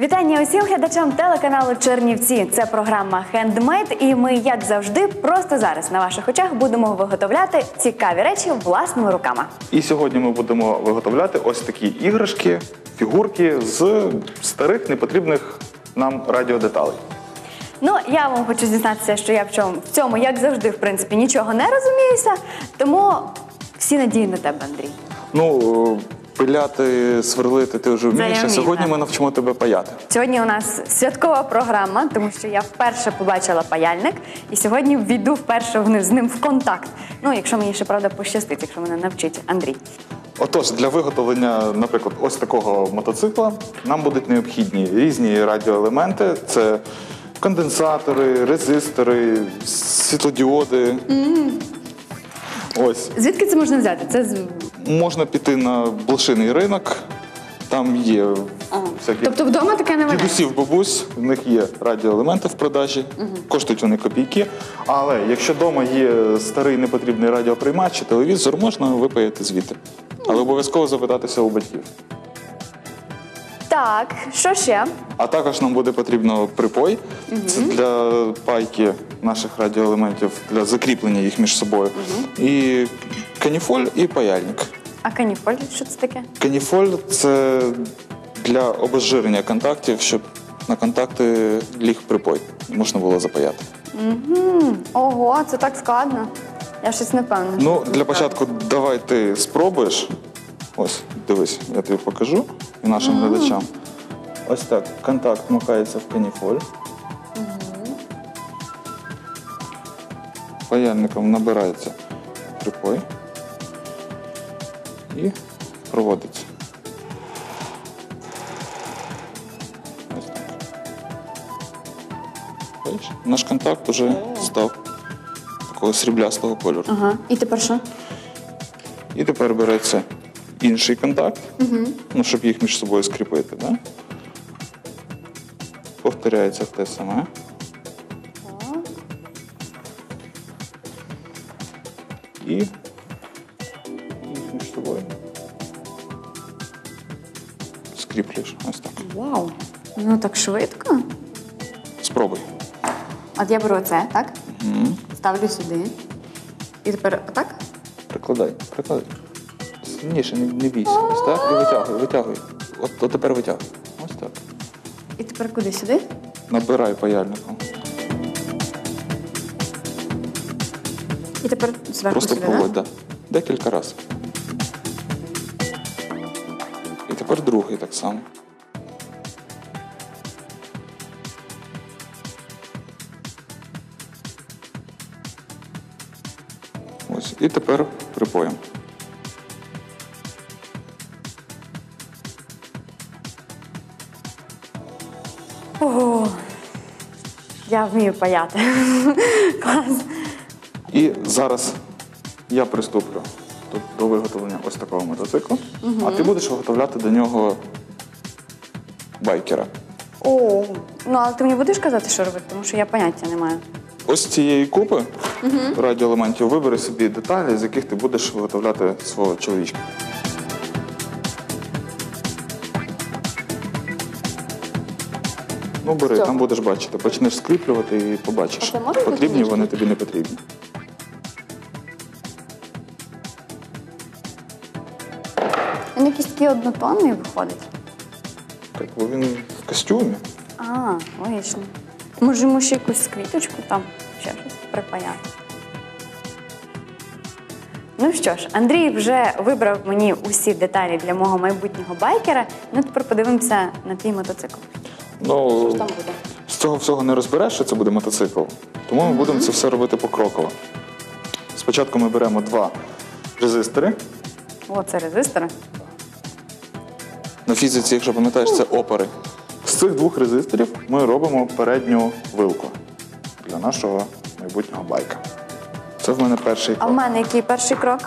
Вітання усім глядачам телеканалу Чернівці. Це програма Хендмейд, і ми, як завжди, просто зараз на ваших очах будемо виготовляти цікаві речі власними руками. І сьогодні ми будемо виготовляти ось такі іграшки, фігурки з старих непотрібних нам радіодеталей. Ну, я вам хочу зізнатися, що я в чому в цьому, як завжди, в принципі, нічого не розуміюся. Тому всі надії на тебе, Андрій. Ну, пиляти, сверлити ти вже вмієш. А сьогодні ми навчимо тебе паяти. Сьогодні у нас святкова програма, тому що я вперше побачила паяльник, і сьогодні війду вперше в- з ним в контакт. Ну, якщо мені ще правда пощастить, якщо мене навчить Андрій. Отож, для виготовлення, наприклад, ось такого мотоцикла нам будуть необхідні різні радіоелементи. Це конденсатори, резистори, світлодіоди. Ось. Звідки це можна взяти? Це з Можна піти на блошиний ринок, там є всякі тобто вдома таке не веде? дідусів, бабусь, в них є радіоелементи в продажі, коштують вони копійки. Але якщо вдома є старий непотрібний радіоприймач чи телевізор, можна випаяти звідти. Але обов'язково запитатися у батьків. Так, що ще? А також нам буде потрібно припой. Це для пайки наших радіоелементів, для закріплення їх між собою. І каніфоль, і паяльник. А каніфоль, що це таке? Каніфоль це для обезжирення контактів, щоб на контакти ліг припой. Можна було запаяти. Ого, це так складно. Я щось не певна. Ну, для початку давай ти спробуєш. Ось, дивись, я тобі покажу і нашим глядачам. Ось так, контакт макається в каніфоль. Паяльником набирається припой і проводиться. Ось так. Бачиш? Наш контакт уже став такого сріблястого кольору. Ага. І тепер що? І тепер береться інший контакт, ну, щоб їх між собою скріпити. Да? Повторяється те саме. І Ну так швидко. Спробуй. От я беру це, так? Ставлю сюди. І тепер отак? Прикладай, прикладай. Сильніше, не, не бійся. Ось так і витягуй, витягуй. От, от тепер витягуй. Ось так. І тепер куди сюди? Набирай паяльником. І тепер зверху Просто сюди, проводь, так? Декілька разів. І тепер другий так само. І тепер припоєм. Ого. Я вмію паяти. Клас. І зараз я приступлю до, виготовлення ось такого мотоциклу, а ти будеш виготовляти до нього байкера. О, ну але ти мені будеш казати, що робити, тому що я поняття не маю. Ось цієї купи радіоелементів вибери собі деталі, з яких ти будеш виготовляти свого чоловічка. Ну, бери, там будеш бачити. Почнеш скріплювати і побачиш, А потрібні вони тобі не потрібні. Він якийсь такий однотонний виходить. Так, бо він в костюмі. А, логічно. Може, йому ще якусь квіточку там, ще щось припаяти. Ну що ж, Андрій вже вибрав мені усі деталі для мого майбутнього байкера. Ну тепер подивимося на твій мотоцикл. Ну, Що ж там буде? з цього всього не розбереш, що це буде мотоцикл. Тому ми будемо це все робити покроково. Спочатку ми беремо два резистори. О, це резистори. На фізиці, якщо пам'ятаєш, це опори. З цих двох резисторів ми робимо передню вилку для нашого майбутнього байка. Це в мене перший А в крок. мене який перший крок?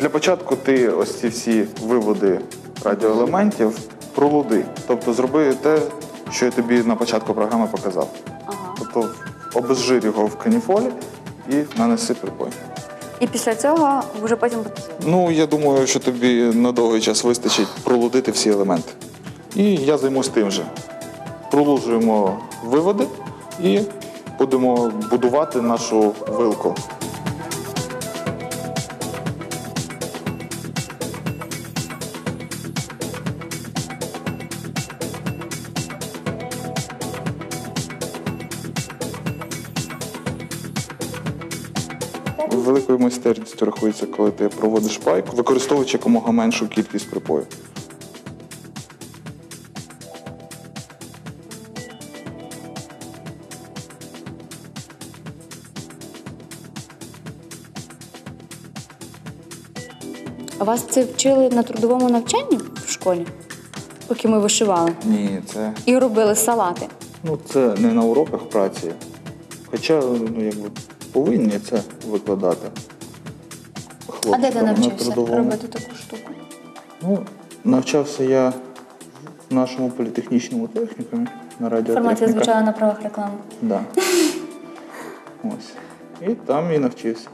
Для початку ти ось ці всі виводи радіоелементів пролуди. Тобто зроби те, що я тобі на початку програми показав. Тобто обезжир його в каніфолі і нанеси припой. І після цього вже потім. Ну, я думаю, що тобі на довгий час вистачить пролудити всі елементи. І я займусь тим же. Проложуємо виводи і будемо будувати нашу вилку. Великою майстерністю рахується, коли ти проводиш пайку, використовуючи якомога меншу кількість припою. А вас це вчили на трудовому навчанні в школі, поки ми вишивали? Ні, це, І робили салати. ну, це не на уроках праці. Хоча ну, якби, повинні це викладати. А де ти хлопцям на навчився трудовому. робити таку штуку? Ну, навчався я в нашому політехнічному технікумі на радіотехніка. Інформація звучала на правах реклами. Да. Ось. І там і навчився.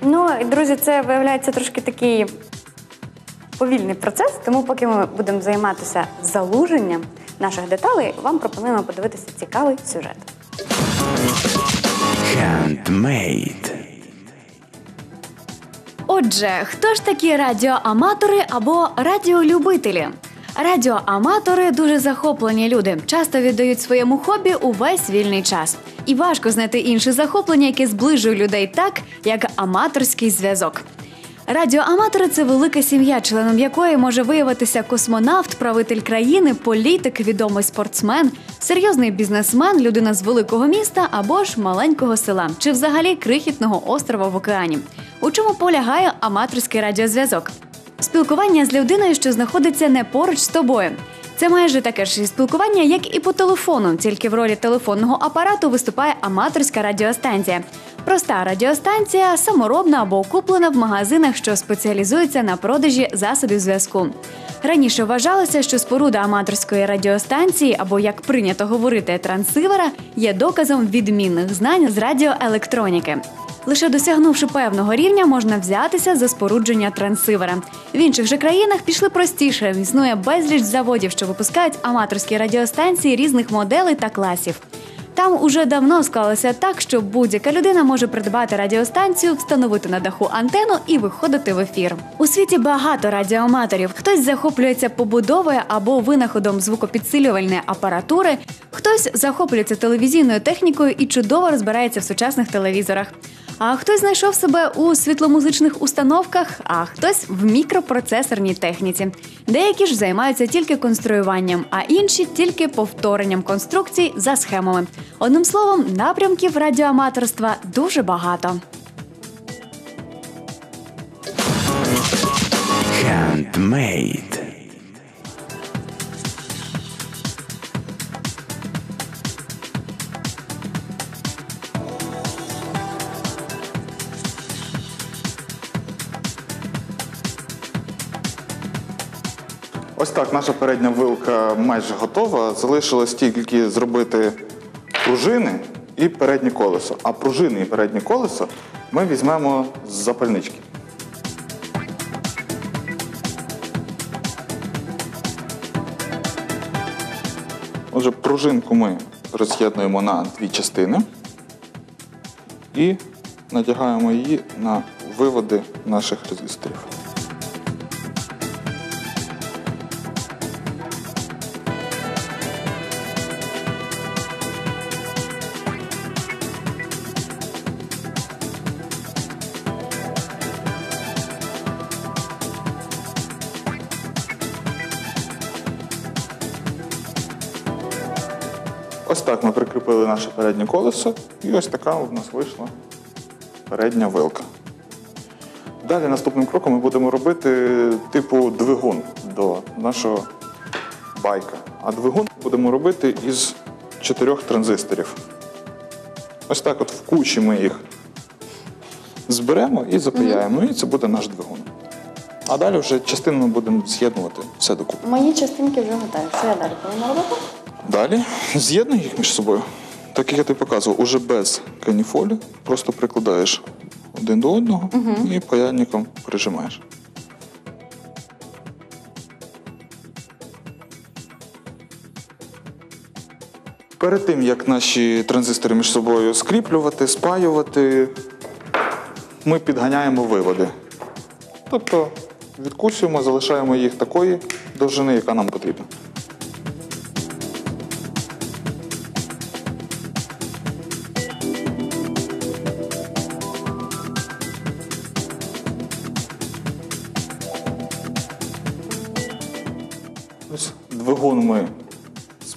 Ну, друзі, це виявляється трошки такий повільний процес, тому поки ми будемо займатися залуженням наших деталей, вам пропонуємо подивитися цікавий сюжет. Handmade. Отже, хто ж такі радіоаматори або радіолюбителі? Радіоаматори дуже захоплені люди, часто віддають своєму хобі увесь вільний час. І важко знайти інше захоплення, яке зближує людей так, як аматорський зв'язок. Радіоаматори це велика сім'я, членом якої може виявитися космонавт, правитель країни, політик, відомий спортсмен, серйозний бізнесмен, людина з великого міста або ж маленького села, чи взагалі крихітного острова в океані. У чому полягає аматорський радіозв'язок? Спілкування з людиною, що знаходиться не поруч з тобою. Це майже таке ж спілкування, як і по телефону, тільки в ролі телефонного апарату виступає аматорська радіостанція. Проста радіостанція, саморобна або куплена в магазинах, що спеціалізуються на продажі засобів зв'язку. Раніше вважалося, що споруда аматорської радіостанції, або як прийнято говорити, трансивера, є доказом відмінних знань з радіоелектроніки. Лише досягнувши певного рівня, можна взятися за спорудження трансивера. В інших же країнах пішли простіше. Існує безліч заводів, що випускають аматорські радіостанції різних моделей та класів. Там уже давно склалося так, що будь-яка людина може придбати радіостанцію, встановити на даху антенну і виходити в ефір. У світі багато радіоаматорів. Хтось захоплюється побудовою або винаходом звукопідсилювальної апаратури, хтось захоплюється телевізійною технікою і чудово розбирається в сучасних телевізорах. А хтось знайшов себе у світломузичних установках, а хтось в мікропроцесорній техніці. Деякі ж займаються тільки конструюванням, а інші тільки повторенням конструкцій за схемами. Одним словом, напрямків радіоаматорства дуже багато. Handmade. Ось так, наша передня вилка майже готова. Залишилось тільки зробити пружини і переднє колесо. А пружини і переднє колесо ми візьмемо з запальнички. Отже, пружинку ми роз'єднуємо на дві частини і надягаємо її на виводи наших резисторів. Так ми прикріпили наше переднє колесо, і ось така у нас вийшла передня вилка. Далі наступним кроком ми будемо робити типу двигун до нашого байка. А двигун будемо робити із чотирьох транзисторів. Ось так от в кучі ми їх зберемо і запаяємо, і це буде наш двигун. А далі вже частинами будемо з'єднувати все докупи. Мої частинки вже готові. Що я далі повинна робити? Далі з'єднуй їх між собою. так як я тобі показував, уже без каніфолі, просто прикладаєш один до одного і паяльником прижимаєш. Перед тим, як наші транзистори між собою скріплювати, спаювати, ми підганяємо виводи. Тобто відкусуємо, залишаємо їх такої довжини, яка нам потрібна.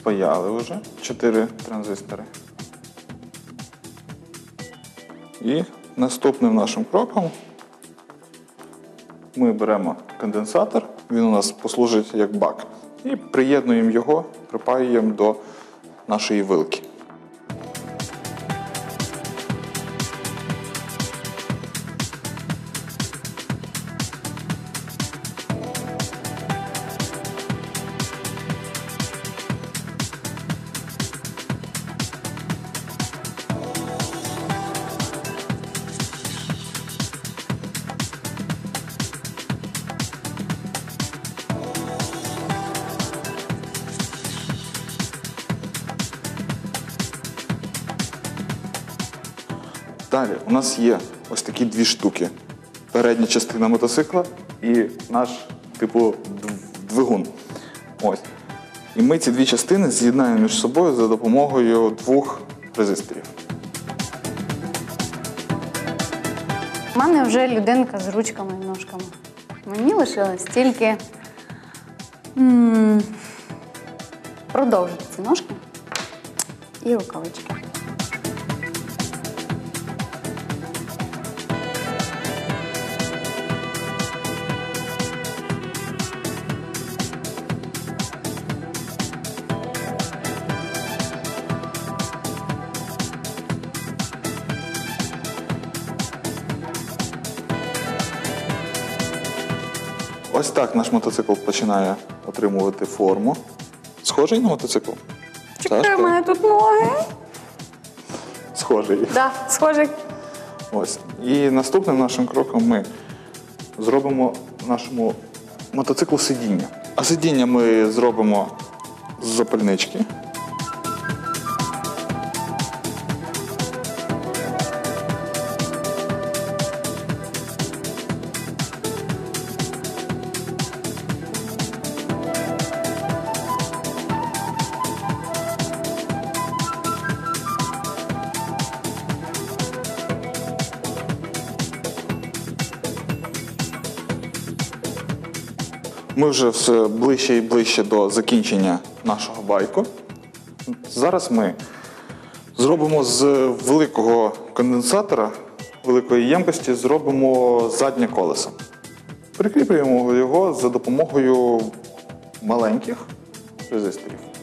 Спаяли вже. Чотири транзистори. І наступним нашим кроком ми беремо конденсатор, він у нас послужить як бак. І приєднуємо його, припаюємо до нашої вилки. Далі у нас є ось такі дві штуки. Передня частина мотоцикла і наш, типу, двигун. Ось. І ми ці дві частини з'єднаємо між собою за допомогою двох резисторів. У мене вже людинка з ручками і ножками. Мені лишилось тільки продовжити ці ножки і рукавички. Так наш мотоцикл починає отримувати форму. Схожий на мотоцикл? Чекай, у мене тут ноги. Схожий. Да, схожий. Ось. І наступним нашим кроком ми зробимо нашому мотоциклу сидіння. А сидіння ми зробимо з запальнички. Ми вже все ближче і ближче до закінчення нашого байку. Зараз ми зробимо з великого конденсатора, великої ємкості, зробимо заднє колесо. Прикріплюємо його за допомогою маленьких резисторів.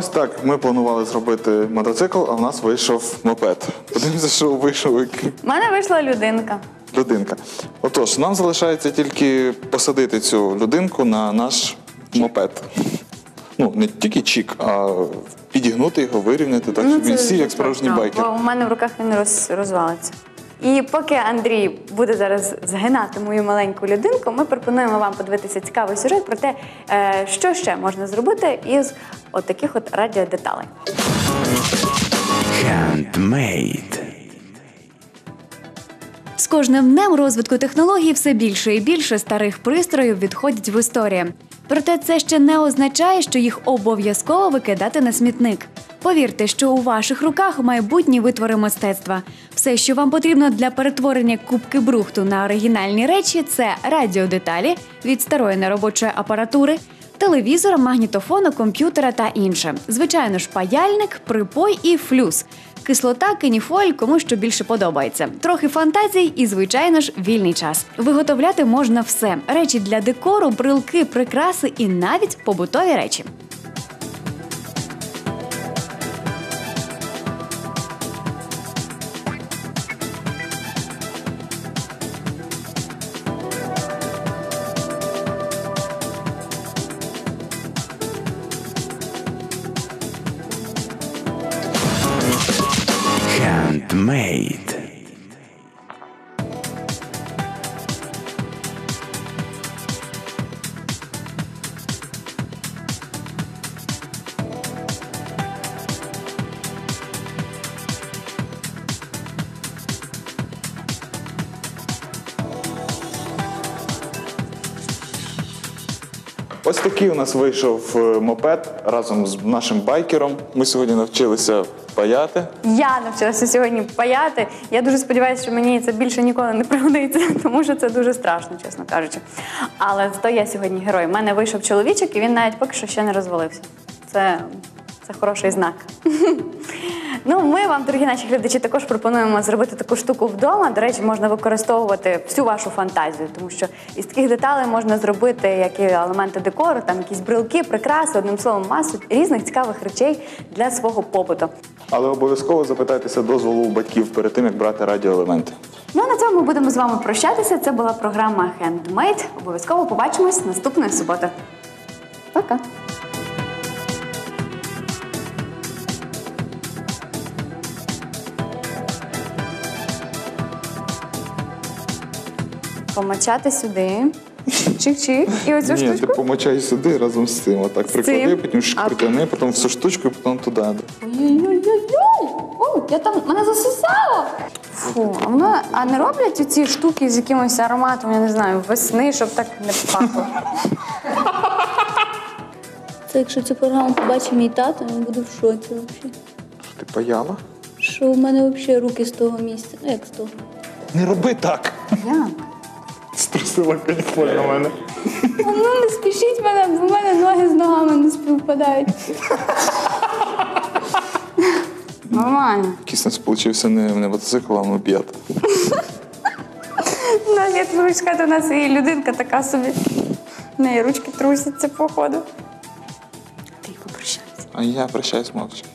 Ось так ми планували зробити мотоцикл, а в нас вийшов мопед. Подивимося, що вийшов який. У мене вийшла людинка. людинка. Отож, нам залишається тільки посадити цю людинку на наш мопед. Ну, не тільки чік, а підігнути його, вирівняти, так, щоб він сів, як справжній точно, байкер. Бо у мене в руках він роз, розвалиться. І поки Андрій буде зараз згинати мою маленьку людинку, ми пропонуємо вам подивитися цікавий сюжет про те, е, що ще можна зробити із от от радіодеталей. Handmade. З кожним днем розвитку технологій все більше і більше старих пристроїв відходять в історію. Проте це ще не означає, що їх обов'язково викидати на смітник. Повірте, що у ваших руках майбутні витвори мистецтва. Все, що вам потрібно для перетворення кубки брухту на оригінальні речі, це радіодеталі від старої неробочої апаратури, телевізора, магнітофону, комп'ютера та інше. Звичайно ж, паяльник, припой і флюс. Кислота, киніфоль, кому що більше подобається. Трохи фантазій і, звичайно ж, вільний час. Виготовляти можна все: речі для декору, брилки, прикраси і навіть побутові речі. Handmade. Ось такий у нас вийшов е, мопед разом з нашим байкером. Ми сьогодні навчилися паяти. Я навчилася сьогодні паяти. Я дуже сподіваюся, що мені це більше ніколи не пригодиться, тому що це дуже страшно, чесно кажучи. Але зато я сьогодні герой. У мене вийшов чоловічок, і він навіть поки що ще не розвалився. Це, це хороший знак. Ну, ми вам, дорогі наші глядачі, також пропонуємо зробити таку штуку вдома. До речі, можна використовувати всю вашу фантазію, тому що із таких деталей можна зробити як і елементи декору, там якісь брелки, прикраси, одним словом, масу різних цікавих речей для свого побуту. Але обов'язково запитайтеся дозволу у батьків перед тим, як брати радіоелементи. Ну а на цьому ми будемо з вами прощатися. Це була програма Handmade. Обов'язково побачимось наступної суботи. Пока. Помочати сюди. Чих-чих. І оцю Ні, ти штучку. помочай сюди разом з цим. Отак приклади, цим? потім А- потім всю штучку і потім туди. Ой-ой-ой-ой! Я там мене засосало. Фу, а воно а не роблять ці штуки з якимось ароматом, я не знаю, весни, щоб так не пахло. Це якщо цю програму побачить мій тато, він буде в шоці взагалі. Ти паяла? Що в мене взагалі руки з того місця. Ну як з того? Не роби так! Як? Струсила каніфоль на мене. А ну не спішіть мене, бо в мене ноги з ногами не співпадають. Нормально. Якийсь у нас получився не, не мотоцикл, а мопед. Ну, я тобі сказати, у нас і людинка така собі. В неї ручки трусяться, походу. Ти попрощайся. А я прощаюсь мовчки.